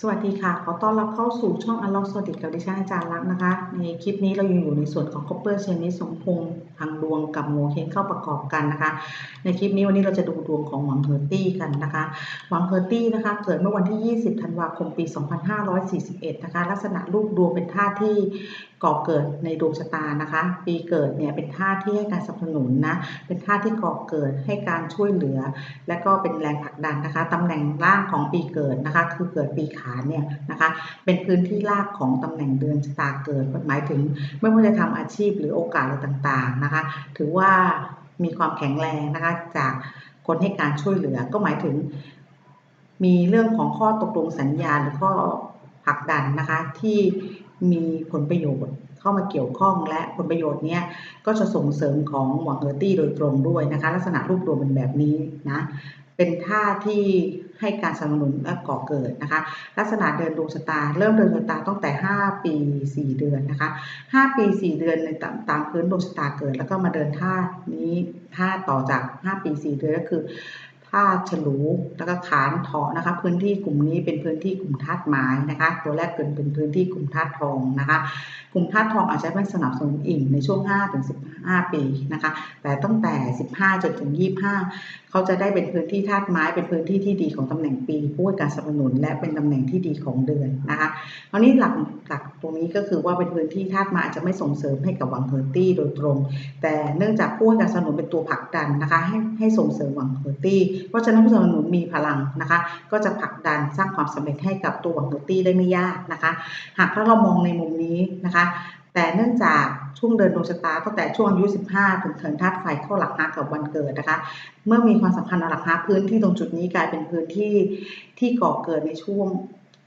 สวัสดีค่ะ ขอต้อนรับเข้าสู่ช่อง Unlock สวัสดีกับดิฉันอาจารย์รักนะคะ ในคลิปนี้เรายังอยู่ในส่วนของ Copper c h a i n สมพง ษ์พังดวงกับโงเฮงเข้าประกอบกันนะคะ ในคลิปนี้วันนี้เราจะดูดวงของหวังเฮอร์ตี้กันนะคะ หวังเฮอร์ตี้นะคะ เกิดเมื่อวันที่ 20 ธันวาคม ปี 2541 นะคะ ลักษณะรูปดวงเป็นธาตุที่ก่อเกิดในดวงชะตานะคะ ปีเกิดเนี่ยเป็นธาตุที่ให้การสนับสนุนนะ เป็นธาตุที่ก่อเกิดให้การช่วยเหลือ และก็เป็นแรงผลักดันนะคะตำแหน่งล่างของปีเกิดนะคะ คือเกิดปีขานเนี่ยนะคะ เป็นพื้นที่รากของตำแหน่งเดือนชะตาเกิดหมายถึงไม่ว่าจะทำอาชีพหรือโอกาสอะไรต่างๆนะคะ ถือว่ามีความแข็งแรงนะคะ จากคนให้การช่วยเหลือก็หมายถึง มีเรื่องของข้อตกลงสัญญาหรือข้อผลักดันนะคะที่มีผลประโยชน์เข้ามาเกี่ยวข้องและผลประโยชน์เนี้ยก็จะส่งเสริมของหวังเฮอร์ตี้โดยตรงด้วยนะคะ ลักษณะรูปรวมเป็นแบบนี้นะเป็นท่าที่ ให้การสนับสนุนและก่อเกิดนะคะ ลักษณะเดินดวงชะตา เริ่มเดินดวงชะตาตั้งแต่ 5 ปี 4 เดือนนะคะ 5 ปี 4 เดือนในตามตามพื้นดวงชะตาเกิด แล้วก็มาเดินท่านี้ท่าต่อจาก 5 ปี 4 เดือนก็คือ ท่าฉลูแล้วก็ขานเถาะนะคะ พื้นที่กลุ่มนี้เป็นพื้นที่กลุ่มธาตุไม้นะคะ ตัวแรกเกิดเป็นพื้นที่กลุ่มธาตุทองนะคะ กลุ่มธาตุทองอาจจะไม่สนับสนุนอิ่งในช่วง 5 ถึง 15 ปีนะคะ แต่ตั้งแต่ 15 จนถึง 25 เขาจะได้เป็นพื้นที่ธาตุไม้ เป็นพื้นที่ที่ดีของตำแหน่งปีผู้ให้การสนับสนุนและเป็นตำแหน่งที่ดีของเดือนนะคะคราวนี้หลักหลักตรงนี้ก็คือว่าเป็นพื้นที่ธาตุไม้จะไม่ส่งเสริมให้กับวังเฮอร์ตี้โดยตรง แต่เนื่องจากผู้ให้การสนับสนุนเป็นตัวผลักดันนะคะ ให้ให้ส่งเสริมวังเฮอร์ตี้เพราะฉะนั้นผู้สนับสนุนมีพลังนะคะ ก็จะผลักดันสร้างความสำเร็จให้กับตัวหวังเฮอร์ตี้ได้ไม่ยากนะคะ หากถ้าเรามองในมุมนี้นะคะ แต่เนื่องจากช่วงเดินดวงชะตาตั้งแต่ช่วงอายุ 15 ถึงเถิงธาตุไฟเข้าหลักฮากกับวันเกิดนะคะ เมื่อมีความสัมพันธ์หลักฮาพื้นที่ตรงจุดนี้กลายเป็นพื้นที่ที่ก่อเกิดในช่วง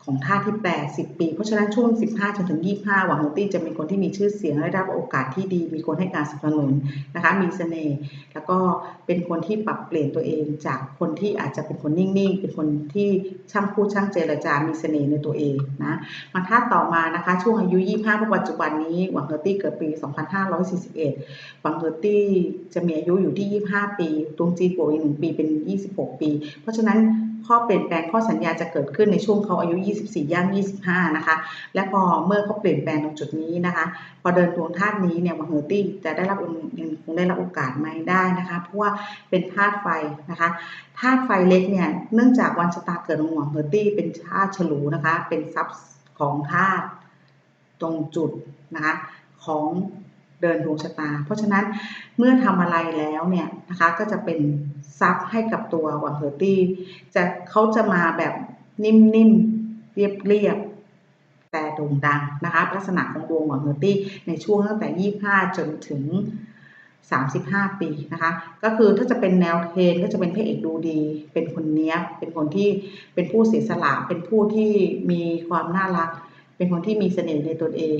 ของธาที่ 80 ปี เพราะฉะนั้นช่วง 15 จนถึง 25 หวังโนตี้จะเป็นคนที่มีชื่อเสียงได้รับโอกาสที่ดี มีคนให้การสนับสนุนนะคะ มีเสน่ห์ แล้วก็เป็นคนที่ปรับเปลี่ยนตัวเองจากคนที่อาจจะเป็นคนนิ่งๆ เป็นคนที่ช่างพูดช่างเจรจา มีเสน่ห์ในตัวเองนะมาธาต่อมานะคะ ช่วงอายุ 25ปัจจุบันนี้หวังเฮอร์ตี้เกิดปี 2541 หวังเฮอรตี้จะมีอายุอยู่ที่ 25 ปี ดวงจีนบวกอีกหนึ่งปีเป็น 26 ปี เพราะฉะนั้น ข้อเปลี่ยนแปลงข้อสัญญาจะเกิดขึ้นในช่วงเขาอายุ 24 ย่าง 25 นะคะ และพอเมื่อเขาเปลี่ยนแปลงตรงจุดนี้นะคะ พอเดินดวงธาตุนี้เนี่ยวังเฮอร์ตี้จะได้รับยังคงได้รับโอกาสไหมได้นะคะ เพราะว่าเป็นธาตุไฟนะคะธาตุไฟเล็กเนี่ยเนื่องจากวันชะตาเกิดของวังเฮอร์ตี้เป็นธาตุฉลูนะคะ เป็นทรัพย์ของธาตุตรงจุดนะคะของเดินดวงชะตา เพราะฉะนั้นเมื่อทำอะไรแล้วเนี่ยนะคะก็จะเป็น ทรัพย์ให้กับตัววังเฮอร์ตี้จะเขาจะมาแบบนิ่มๆ เรียบๆ แต่โด่งดังนะคะลักษณะของดวงวังเฮอร์ตี้ในช่วงตั้งแต่ 25 จนถึง 35 ปีนะคะ ก็คือถ้าจะเป็นแนวเทนก็จะเป็นพระเอกดูดี เป็นคนเนี้ยเป็นคนที่เป็นผู้เสียสละเป็นผู้ที่มีความน่ารัก เป็นคนที่มีเสน่ห์ในตนเอง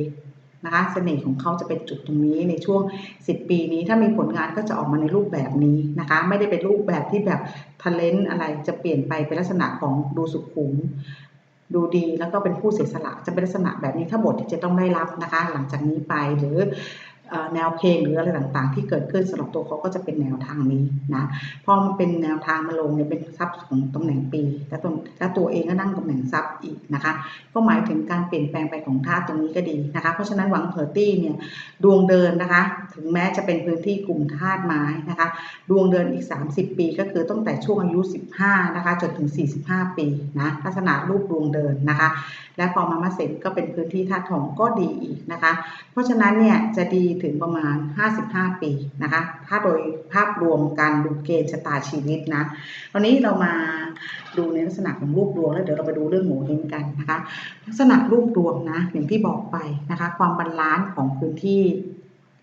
นะคะเสน่ห์ของเขาจะเป็นจุดตรงนี้ในช่วง 10 ปีนี้ถ้ามีผลงานก็จะออกมาในรูปแบบนี้นะคะ ไม่ได้เป็นรูปแบบที่แบบทะเลนอะไรจะเปลี่ยนไปเป็นลักษณะของดูสุขุมดูดีแล้วก็เป็นผู้เสียสละจะเป็นลักษณะแบบนี้ถ้าบทที่จะต้องได้รับนะคะ หลังจากนี้ไปหรือ แนวเพลงหรืออะไรต่างๆ ที่เกิดขึ้นสำหรับตัวเขาก็จะเป็นแนวทางนี้นะพอมันเป็นแนวทางมาลงเนี่ยเป็นทรัพย์ของตำแหน่งปีและตัวและตัวเองก็นั่งตำแหน่งทรัพย์อีกนะคะก็หมายถึงการเปลี่ยนแปลงไปของธาตุตรงนี้ก็ดีนะคะเพราะฉะนั้นหวังเพอร์ตี้เนี่ยดวงเดินนะคะ ถึงแม้จะเป็นพื้นที่กลุ่มธาตุไม้นะคะ ดวงเดินอีก 30 ปี ก็คือตั้งแต่ช่วงอายุ 15 นะคะจนถึง 45 ปีนะลักษณะรูปดวงเดินนะคะ และพอมามาเสร็จก็เป็นพื้นที่ธาตุทองก็ดีอีกนะคะ เพราะฉะนั้นเนี่ยจะดีถึงประมาณ 55 ปีนะคะ ถ้าโดยภาพรวมการดูเกณฑ์ชะตาชีวิตนะ วันนี้เรามาดูในลักษณะของรูปดวงแล้วเดี๋ยวเราไปดูเรื่องหมูเฮงกันนะคะ ลักษณะรูปดวงนะอย่างที่บอกไปนะคะ ความบาลานซ์ของพื้นที่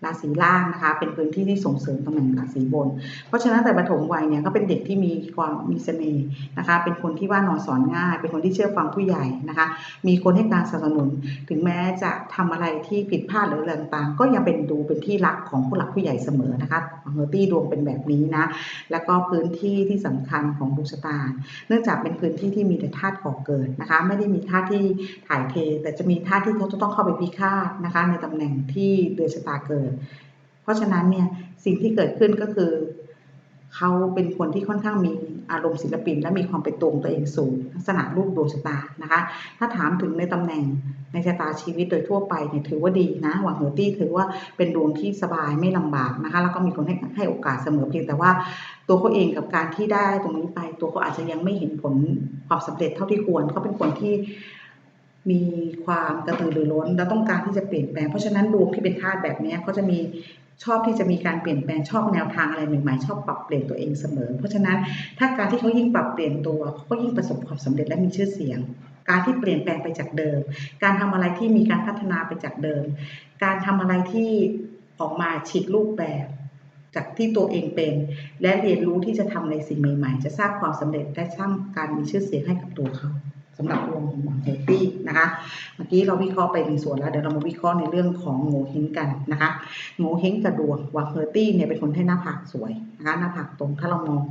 ราศีล่างนะคะ เป็นพื้นที่ที่ส่งเสริมตำแหน่งราศีบน เพราะฉะนั้นแต่ปฐมวัยเนี่ยก็เป็นเด็กที่มีความมีเสน่ห์นะคะ เป็นคนที่ว่านอนสอนง่าย เป็นคนที่เชื่อฟังผู้ใหญ่นะคะ มีคนให้การสนับสนุน ถึงแม้จะทำอะไรที่ผิดพลาดหรืออะไรต่างๆ ก็ยังเป็นดูเป็นที่รักของผู้หลักผู้ใหญ่เสมอนะคะเฮอร์ตี้ดวงเป็นแบบนี้นะ แล้วก็พื้นที่ที่สำคัญของดวงชะตา เนื่องจากเป็นพื้นที่ที่มีแต่ธาตุก่อเกิดนะคะ ไม่ได้มีธาตุที่ถ่ายเท แต่จะมีธาตุที่เขาจะต้องเข้าไปพิฆาตนะคะ ในตำแหน่งที่เดือนชะตาเกิดเพราะฉะนั้นเนี่ยสิ่งที่เกิดขึ้นก็คือ เขาเป็นคนที่ค่อนข้างมีอารมณ์ศิลปิน และมีความเป็นตัวของตัวเองสูงลักษณะรูปดวงชะตานะคะ ถ้าถามถึงในตำแหน่งในชะตาชีวิตโดยทั่วไปเนี่ยถือว่าดีนะหวังเหอร์ตี้ถือว่าเป็นดวงที่สบายไม่ลำบากนะคะแล้วก็มีคนให้ให้โอกาสเสมอเพียงแต่ว่าตัวเขาเองกับการที่ได้ตรงนี้ไป ตัวเขาอาจจะยังไม่เห็นผลความสำเร็จเท่าที่ควรเขาเป็นคนที่ มีความกระตือรือร้น และต้องการที่จะเปลี่ยนแปลง เพราะฉะนั้นดวงที่เป็นธาตุแบบนี้เขาจะมีชอบที่จะมีการเปลี่ยนแปลงชอบแนวทางอะไรใหม่ๆชอบปรับเปลี่ยนตัวเองเสมอ เพราะฉะนั้นถ้าการที่เขายิ่งปรับเปลี่ยนตัวเขาก็ยิ่งประสบความสำเร็จและมีชื่อเสียง การที่เปลี่ยนแปลงไปจากเดิม การทำอะไรที่มีการพัฒนาไปจากเดิม การทำอะไรที่ออกมาฉีกรูปแบบจากที่ตัวเองเป็น และเรียนรู้ที่จะทำในสิ่งใหม่ ๆ จะสร้างความสำเร็จและสร้างการมีชื่อเสียงให้กับตัวเขา สำหรับดวงของหวังเฮตี้นะคะ เมื่อกี้เราวิเคราะห์ไปในส่วนแล้ว เดี๋ยวเรามาวิเคราะห์ในเรื่องของโงเฮงกันนะคะโงเฮงกับดวงหวังเฮตี้เนี่ยเป็นคนให้หน้าผากสวยนะคะหน้าผากตรงถ้าเรามอง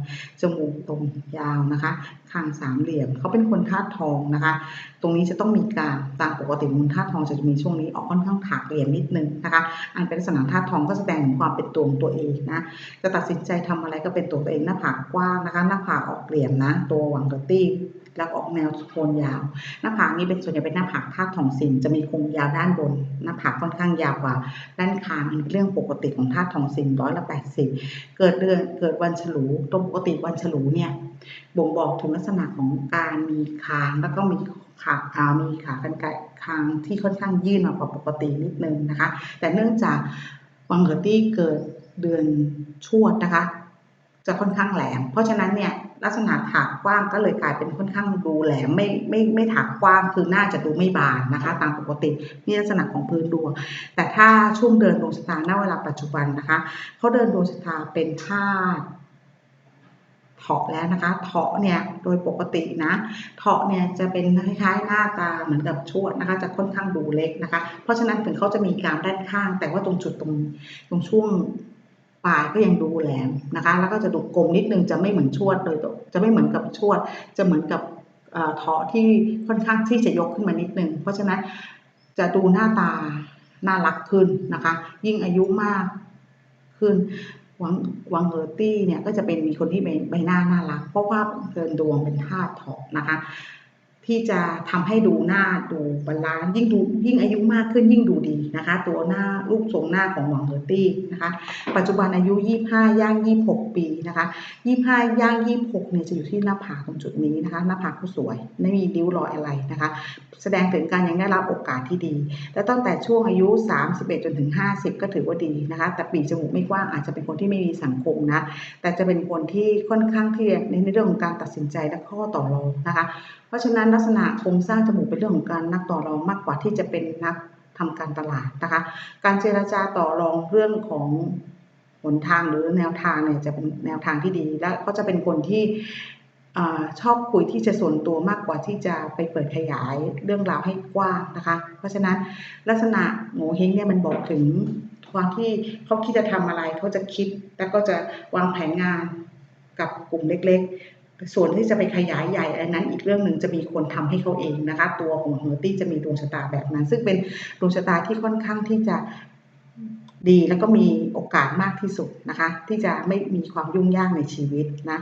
จมูกตรงยาวนะคะคางสามเหลี่ยมเขาเป็นคนธาตุทองนะคะ ตรงนี้จะต้องมีการตามปกติมูลธาตุทองจะมีช่วงนี้ออกค่อนข้างถากเหลี่ยมนิดนึงนะคะ อันเป็นลักษณะธาตุทองก็แสดงถึงความเป็นตัวของตัวเองนะจะตัดสินใจทำอะไรก็เป็นตัวตัวเองหน้าผากกว้างนะคะ หน้าผากออกเหลี่ยมนะ ตัวหวังเฮตี้ แล้วออกแนวโคนยาว หน้าผากนี้เป็นส่วนใหญ่เป็นหน้าผากธาตุทองซินจะมีโครงยาวด้านบน หน้าผากค่อนข้างยาวกว่า ด้านคางเป็นเรื่องปกติของธาตุทองซินร้อยละแปดสิบเกิดเดือนเกิดวันฉลูตรงปกติวันฉลูเนี่ยบ่งบอกถึงลักษณะของการมีคางแล้วก็มีขาอามีขากรรไกรคางที่ค่อนข้างยื่นมากว่าปกตินิดนึงนะคะ แต่เนื่องจากวังเกอร์ตี้เกิดเดือนชวดนะคะ จะค่อนข้างแหลม เพราะฉะนั้นเนี่ย ลักษณะถากกว้างก็เลยกลายเป็นค่อนข้างดูแหลมไม่ไม่ไม่ถากกว้างคือน่าจะดูไม่บานนะคะ ตามปกตินี่ลักษณะของพื้นดวงแต่ถ้าช่วงเดินดวงชะตาณเวลาปัจจุบันนะคะเขาเดินดวงชะตาเป็นธาตุเถาะแล้วนะคะ เถาะเนี่ยโดยปกตินะ เถาะเนี่ยจะเป็นคล้ายๆหน้าตาเหมือนกับชวดนะคะ จะค่อนข้างดูเล็กนะคะ เพราะฉะนั้นถึงเขาจะมีการด้านข้าง แต่ว่าตรงจุดตรงตรงช่วง ปลายก็ยังดูแหลมนะคะ แล้วก็จะดูกลมนิดนึงจะไม่เหมือนชวดโดยจะไม่เหมือนกับชวด จะเหมือนกับเถาะที่ค่อนข้างที่จะยกขึ้นมานิดนึง เพราะฉะนั้นจะดูหน้าตาน่ารักขึ้นนะคะ ยิ่งอายุมากขึ้นวังวังเฮอร์ตี้เนี่ยก็จะเป็นมีคนที่ใบหน้าน่ารัก เพราะว่าเกินดวงเป็นธาตุเถาะนะคะ ที่จะทำให้ดูหน้าดูบาลานซ์ยิ่งดูยิ่งอายุมากขึ้นยิ่งดูดีนะคะ ตัวหน้ารูปทรงหน้าของหวังเฮอร์ตี้นะคะ ปัจจุบันอายุ 25 ย่าง 26 ปีนะคะ 25 ย่าง 26 เนี่ยจะอยู่ที่หน้าผากตรงจุดนี้นะคะหน้าผากผู้สวย ไม่มีริ้วรอยอะไรนะคะ แสดงถึงการยังได้รับโอกาสที่ดี และตั้งแต่ช่วงอายุ 31 จนถึง 50 ก็ถือว่าดีนะคะ แต่ปีจมูกไม่กว้างอาจจะเป็นคนที่ไม่มีสังคมนะแต่จะเป็นคนที่ค่อนข้างที่ในเรื่องของการตัดสินใจและข้อต่อรองนะคะเพราะฉะนั้นลักษณะโครงสร้างจมูกเป็นเรื่องของการนักต่อรองมากกว่าที่จะเป็นนักทำการตลาดนะคะ การเจรจาต่อรองเรื่องของหนทางหรือแนวทางเนี่ยจะเป็นแนวทางที่ดี และก็จะเป็นคนที่ชอบคุยที่จะส่วนตัวมากกว่าที่จะไปเปิดขยายเรื่องราวให้กว้างนะคะ เพราะฉะนั้นลักษณะโง่เฮงเนี่ยมันบอกถึงความที่เขาคิดจะทำอะไรเขาจะคิดแล้วก็จะวางแผนงานกับกลุ่มเล็ก ส่วนที่จะไปขยายใหญ่อันนั้นอีกเรื่องหนึ่งจะมีคนทำให้เขาเองนะคะ ตัวของเฮอร์ตี้จะมีดวงชะตาแบบนั้น ซึ่งเป็นดวงชะตาที่ค่อนข้างที่จะดีแล้วก็มีโอกาสมากที่สุดนะคะ ที่จะไม่มีความยุ่งยากในชีวิตนะ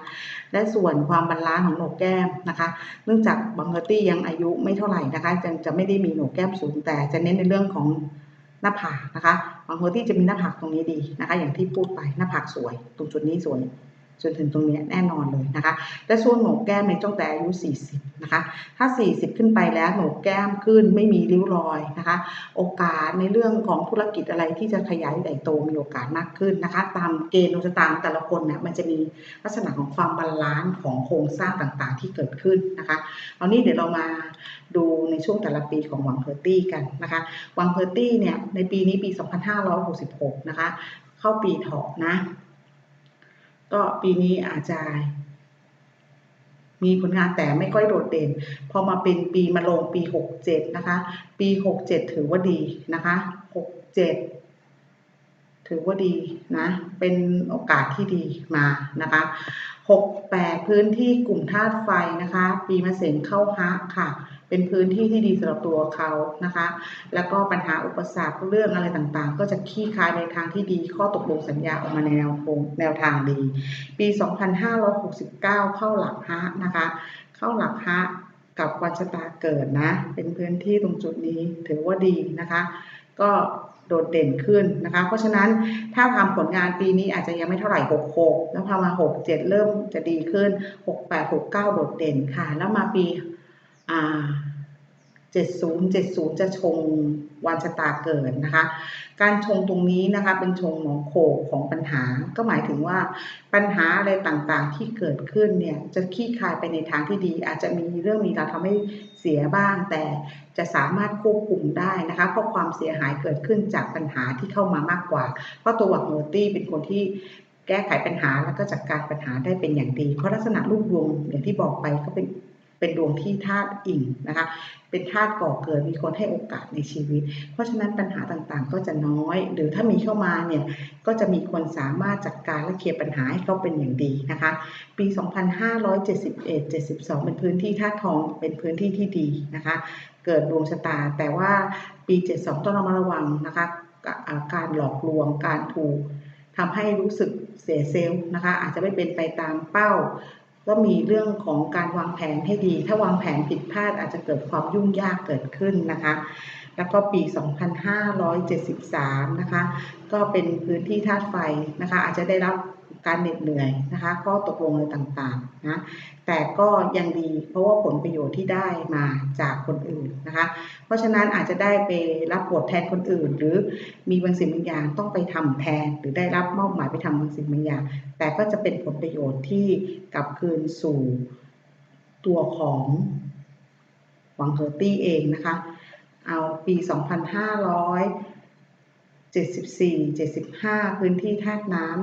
และส่วนความบรรลานของโหนกแก้มนะคะ เนื่องจากบังเกอร์ตี้ยังอายุไม่เท่าไหร่นะคะจะจะไม่ได้มีโหนกแก้มสูง แต่จะเน้นในเรื่องของหน้าผากนะคะบังเกอร์ตี้จะมีหน้าผากตรงนี้ดีนะคะ อย่างที่พูดไปหน้าผากสวย ตรงจุดนี้สวย จนถึงตรงนี้แน่นอนเลยนะคะและส่วนโหนกแก้มในตั้งแต่อายุ 40 นะคะ ถ้า 40 ขึ้นไปแล้วโหนกแก้มขึ้นไม่มีริ้วรอยนะคะ โอกาสในเรื่องของธุรกิจอะไรที่จะขยายใหญ่โตมีโอกาสมากขึ้นนะคะ ตามเกณฑ์ดวงชะตาแต่ละคนเนี่ยมันจะมีลักษณะของความบาลานซ์ของโครงสร้างต่างๆ ที่เกิดขึ้นนะคะเอานี้เดี๋ยวเรามาดูในช่วงแต่ละปีของวังเพอร์ตี้กันนะคะ วังเพอร์ตี้เนี่ยในปีนี้ปี 2566 นะคะ เข้าปีเถาะนะ ก็ปีนี้อาจจะมีผลงานแต่ไม่ค่อยโดดเด่น พอมาเป็นปีมาลงปี 67 นะคะ ปี 67 ถือว่าดีนะคะ 67 ถือว่าดีนะ เป็นโอกาสที่ดีมานะคะ 68 พื้นที่กลุ่มธาตุไฟนะคะ ปีมะเสงเข้าฮะค่ะ เป็นพื้นที่ที่ดีสำหรับตัวเขานะคะ แล้วก็ปัญหาอุปสรรคเรื่องอะไรต่างๆ ก็จะขี้คายในทางที่ดี ข้อตกลงสัญญาออกมาในแนวทางแนวทางดี ปี 2569 เข้าหลักฮะนะคะ เข้าหลักฮะกับวันชะตาเกิดนะ เป็นพื้นที่ตรงจุดนี้ถือว่าดีนะคะ ก็โดดเด่นขึ้นนะคะ เพราะฉะนั้นถ้าทำผลงานปีนี้อาจจะยังไม่เท่าไหร่ 66 แล้วพอมา 67 เริ่มจะดีขึ้น 68 69 โดดเด่นค่ะ แล้วมาปี อ่า70 70 จะชงวันชะตาเกิดนะคะ การชงตรงนี้นะคะเป็นชงหมองโขกของปัญหา ก็หมายถึงว่าปัญหาอะไรต่างๆที่เกิดขึ้นเนี่ยจะขี้คายไปในทางที่ดี อาจจะมีเรื่องมีราวทำให้เสียบ้าง แต่จะสามารถควบคุมได้นะคะเพราะความเสียหายเกิดขึ้นจากปัญหาที่เข้ามามากกว่า เพราะตัววักโมตี้เป็นคนที่แก้ไขปัญหาแล้วก็จัดการปัญหาได้เป็นอย่างดี เพราะลักษณะรูปดวงอย่างที่บอกไปก็เป็น เป็นดวงที่ธาตุอิ่งนะคะ เป็นธาตุก่อเกิดมีคนให้โอกาสในชีวิต เพราะฉะนั้นปัญหาต่างๆ ก็จะน้อย หรือถ้ามีเข้ามาเนี่ยก็จะมีคนสามารถจัดการและเคลียร์ปัญหาให้เขาเป็นอย่างดีนะคะ ปี 2571 72 เป็นพื้นที่ธาตุทองเป็นพื้นที่ที่ดีนะคะ เกิดดวงชะตา แต่ว่าปี 72 ต้องระมัดระวังนะคะการหลอกลวงการถูกทำให้รู้สึกเสียเซลล์นะคะ อาจจะไม่เป็นไปตามเป้า ก็มีเรื่องของการวางแผนให้ดี ถ้าวางแผนผิดพลาดอาจจะเกิดความยุ่งยากเกิดขึ้นนะคะ แล้วก็ปี 2573 นะคะ ก็เป็นพื้นที่ธาตุไฟนะคะ อาจจะได้รับ การเหน็ดเหนื่อยนะคะ ข้อตกลงอะไรต่างๆนะแต่ก็ยังดีเพราะว่าผลประโยชน์ที่ได้มาจากคนอื่นนะคะ เพราะฉะนั้นอาจจะได้ไปรับบทแทนคนอื่น หรือมีบางสิ่งบางอย่างต้องไปทำแทน หรือได้รับมอบหมายไปทำบางสิ่งบางอย่าง แต่ก็จะเป็นผลประโยชน์ที่กลับคืนสู่ตัวของหวังเฮอร์ตี้เองนะคะ เอาปี 2574 75 พื้นที่ธาตุน้ำ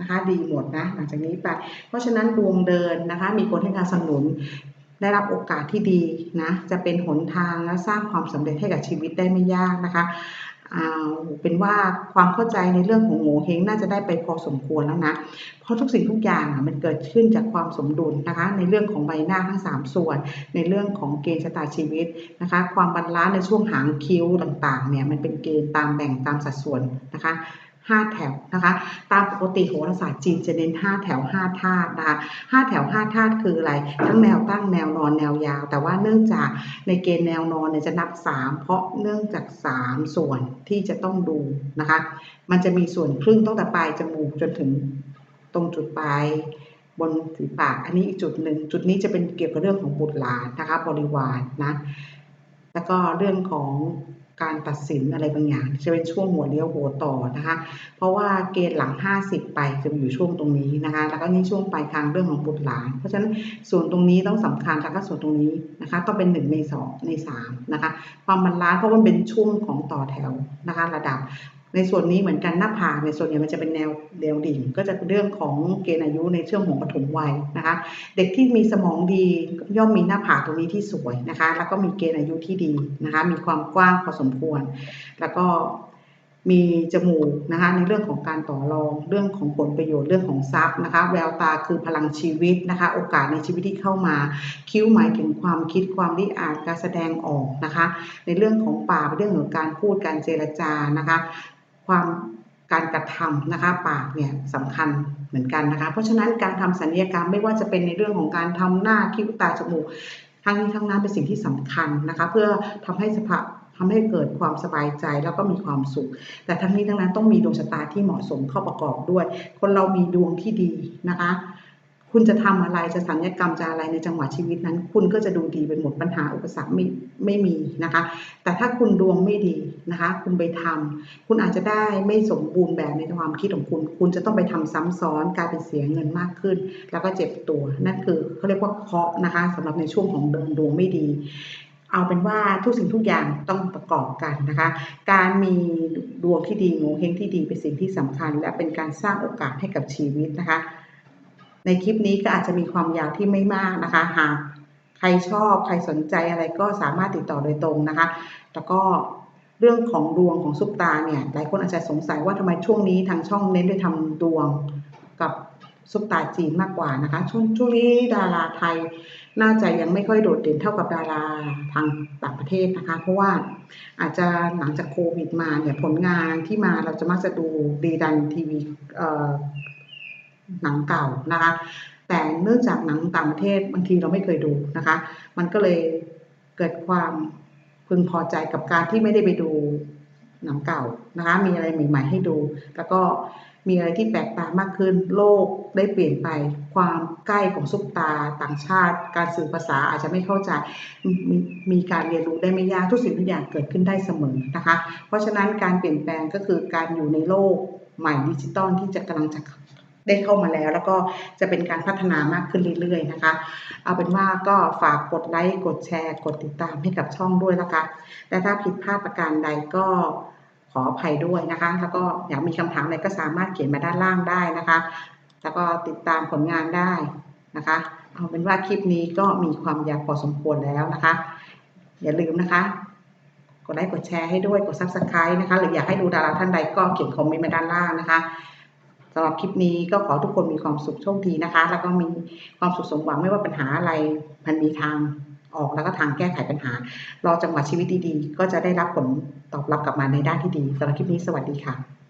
นะคะดีหมดนะหลังจากนี้ไป เพราะฉะนั้นดวงเดินนะคะ มีคนให้การสนับสนุนได้รับโอกาสที่ดีนะจะเป็นหนทางและสร้างความสำเร็จให้กับชีวิตได้ไม่ยากนะคะเอาเป็นว่าความเข้าใจในเรื่องของโง่เฮงน่าจะได้ไปพอสมควรแล้วนะ เพราะทุกสิ่งทุกอย่างมันเกิดขึ้นจากความสมดุลนะคะ ในเรื่องของใบหน้าทั้ง 3 ส่วน ในเรื่องของเกณฑ์ชะตาชีวิตนะคะ ความบาลานซ์ในช่วงหางคิ้วต่างๆเนี่ยมันเป็นเกณฑ์ตามแบ่งตามสัดส่วนนะคะ 5 แถวนะคะ ตามปกติโหราศาสตร์จีนจะเน้น 5 แถว 5 ธาตุนะคะ5แถว 5 ธาตุคืออะไร ทั้งแนวตั้งแนวนอนแนวยาว แต่ว่าเนื่องจากในเกณฑ์แนวนอนเนี่ยจะนับ 3 เพราะเนื่องจาก 3 ส่วนที่จะต้องดูนะคะ มันจะมีส่วนครึ่งตั้งแต่ปลายจมูกจนถึงตรงจุดปลายบนฝีปากอันนี้อีกจุดหนึ่งจุดนี้จะเป็นเกี่ยวกับเรื่องของบุตรหลานนะคะบริวารนนะแล้วก็เรื่องของ การตัดสินอะไรบางอย่างจะเป็นช่วงหัวเลี้ยวหัวต่อนะคะ เพราะว่าเกณฑ์หลัง 50 ไปจะอยู่ช่วงตรงนี้นะคะ แล้วก็นี่ช่วงปลายทางเรื่องของบุตรหลาน เพราะฉะนั้นส่วนตรงนี้ต้องสำคัญแล้วก็ส่วนตรงนี้นะคะต้องเป็น 1 ใน 2 ใน3นะคะความบรรลันเพราะมันเป็นช่วงของต่อแถวนะคะ ระดับ ในส่วนนี้เหมือนกันหน้าผากในส่วนใหญ่มันจะเป็นแนวเดวดิ่ง ก็จะเป็นเรื่องของเกณฑ์อายุในช่วงของปฐมวัยนะคะ เด็กที่มีสมองดีย่อมมีหน้าผากตรงนี้ที่สวยนะคะ แล้วก็มีเกณฑ์อายุที่ดีนะคะ มีความกว้างพอสมควร แล้วก็มีจมูกนะคะในเรื่องของการต่อรองเรื่องของผลประโยชน์เรื่องของทรัพย์นะคะ แววตาคือพลังชีวิตนะคะ โอกาสในชีวิตที่เข้ามา คิ้วหมายถึงความคิดความริอาจการแสดงออกนะคะ ในเรื่องของปากเรื่องของการพูดการเจรจานะคะ ความการกระทำนะคะปากเนี่ยสำคัญเหมือนกันนะคะ เพราะฉะนั้นการทำสัญญกรรมไม่ว่าจะเป็นในเรื่องของการทำหน้าคิ้วตาจมูกทั้งนี้ทั้งนั้นเป็นสิ่งที่สำคัญนะคะ เพื่อทำให้สภาพทำให้เกิดความสบายใจแล้วก็มีความสุข แต่ทั้งนี้ทั้งนั้นต้องมีดวงชะตาที่เหมาะสมเข้าประกอบด้วย คนเรามีดวงที่ดีนะคะ คุณจะทำอะไรจะสัญญกรรมจะอะไรในจังหวะชีวิตนั้น คุณก็จะดูดีเป็นหมดปัญหาอุปสรรคไม่ไม่มีนะคะ แต่ถ้าคุณดวงไม่ดีนะคะ คุณไปทำคุณอาจจะได้ไม่สมบูรณ์แบบในความคิดของคุณ คุณจะต้องไปทำซ้ำซ้อนกลายเป็นเสียเงินมากขึ้น แล้วก็เจ็บตัวนั่นคือเขาเรียกว่าเคาะนะคะสำหรับในช่วงของเดินดวงไม่ดีเอาเป็นว่าทุกสิ่งทุกอย่างต้องประกอบกันนะคะ การมีดวงที่ดีงูเฮงที่ดีเป็นสิ่งที่สำคัญ และเป็นการสร้างโอกาสให้กับชีวิตนะคะ ในคลิปนี้ก็อาจจะมีความยาวที่ไม่มากนะคะ หากใครชอบใครสนใจอะไรก็สามารถติดต่อโดยตรงนะคะ แล้วก็เรื่องของดวงของซุปตาเนี่ย หลายคนอาจจะสงสัยว่าทำไมช่วงนี้ทางช่องเน้นไปทำดวงกับซุปตาจีนมากกว่านะคะ ช่วงช่วงนี้ดาราไทยน่าจะยังไม่ค่อยโดดเด่นเท่ากับดาราทางต่างประเทศนะคะ เพราะว่าอาจจะหลังจากโควิดมาเนี่ยผลงานที่มาเราจะมักจะดูรีดันทีวีเอ่อ หนังเก่านะคะ แต่เนื่องจากหนังต่างประเทศบางทีเราไม่เคยดูนะคะ มันก็เลยเกิดความพึงพอใจกับการที่ไม่ได้ไปดูหนังเก่านะคะ มีอะไรใหม่ ๆ ให้ดู แล้วก็มีอะไรที่แปลกตามากขึ้น โลกได้เปลี่ยนไป ความใกล้ของซุปตาต่างชาติ การสื่อภาษาอาจจะไม่เข้าใจมมีการเรียนรู้ได้ไม่ยากทุกสิ่งทุกอย่างเกิดขึ้นได้เสมอนะคะ เพราะฉะนั้นการเปลี่ยนแปลงก็คือการอยู่ในโลกใหม่ดิจิตอลที่จะกำลังจะ ได้เข้ามาแล้ว แล้วก็จะเป็นการพัฒนามากขึ้นเรื่อยๆนะคะ เอาเป็นว่าก็ฝากกดไลค์กดแชร์ กดติดตามให้กับช่องด้วยนะคะและถ้าผิดพลาดประการใดก็ขออภัยด้วยนะคะ แล้วก็อยากมีคำถามอะไรก็สามารถเขียนมาด้านล่างได้นะคะ แล้วก็ติดตามผลงานได้นะคะ เอาเป็นว่าคลิปนี้ก็มีความยาวพอสมควรแล้วนะคะ อย่าลืมนะคะ กดไลค์กดแชร์ให้ด้วยกด subscribe นะคะ หรืออยากให้ดูดาราท่านใดก็เขียนคอมเมนต์มาด้านล่างนะคะ สำหรับคลิปนี้ก็ขอทุกคนมีความสุขโชคดีนะคะ แล้วก็มีความสุขสมหวังไม่ว่าปัญหาอะไรมันมีทางออกแล้วก็ทางแก้ไขปัญหารอจังหวะชีวิตดีๆ ก็จะได้รับผลตอบรับกลับมาในด้านที่ดีสำหรับคลิปนี้สวัสดีค่ะ